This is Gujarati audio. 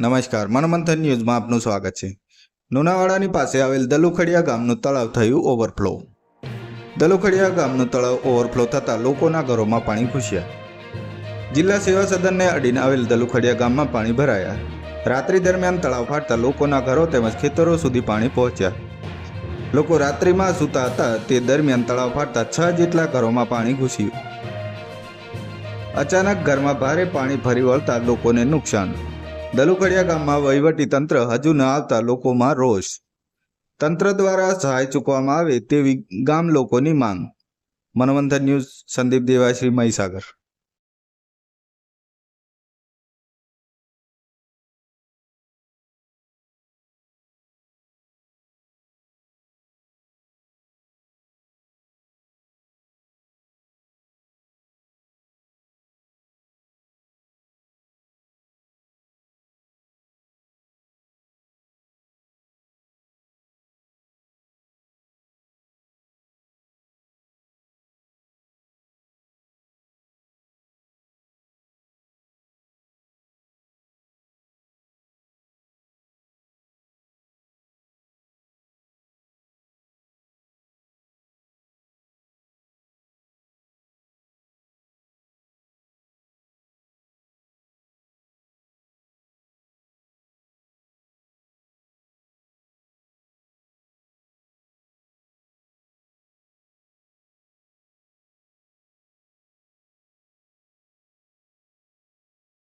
નમસ્કાર, મનમંથન ન્યૂઝમાં આપનું સ્વાગત છે. લુણાવાડાની પાસે આવેલ દલુખડિયા ગામનું તળાવ થયું ઓવરફ્લો. દલુખડિયા ગામનું તળાવ ઓવરફ્લો થતાં લોકોના ઘરોમાં પાણી ઘૂસ્યા. જિલ્લા સેવા સદનને અડીને આવેલ દલુખડિયા ગામમાં પાણી ભરાયા. રાત્રિ દરમિયાન તળાવ ફાટતા લોકોના ઘરો તેમજ ખેતરો સુધી પાણી પહોંચ્યા. લોકો રાત્રિમાં સૂતા હતા, તે દરમિયાન તળાવ ફાટતા છ જેટલા ઘરોમાં પાણી ઘૂસ્યું. અચાનક ઘરમાં ભારે પાણી ભરી વળતા લોકોને નુકસાન દલુખડિયા ગામમાં વહીવટી તંત્ર હજુ ન આવતા લોકોમાં રોષ. તંત્ર દ્વારા સહાય ચૂકવામાં આવે તેવી ગામ લોકોની માંગ. મનવંથન ન્યૂઝ સંદીપ દેવાશ્રી મહીસાગર.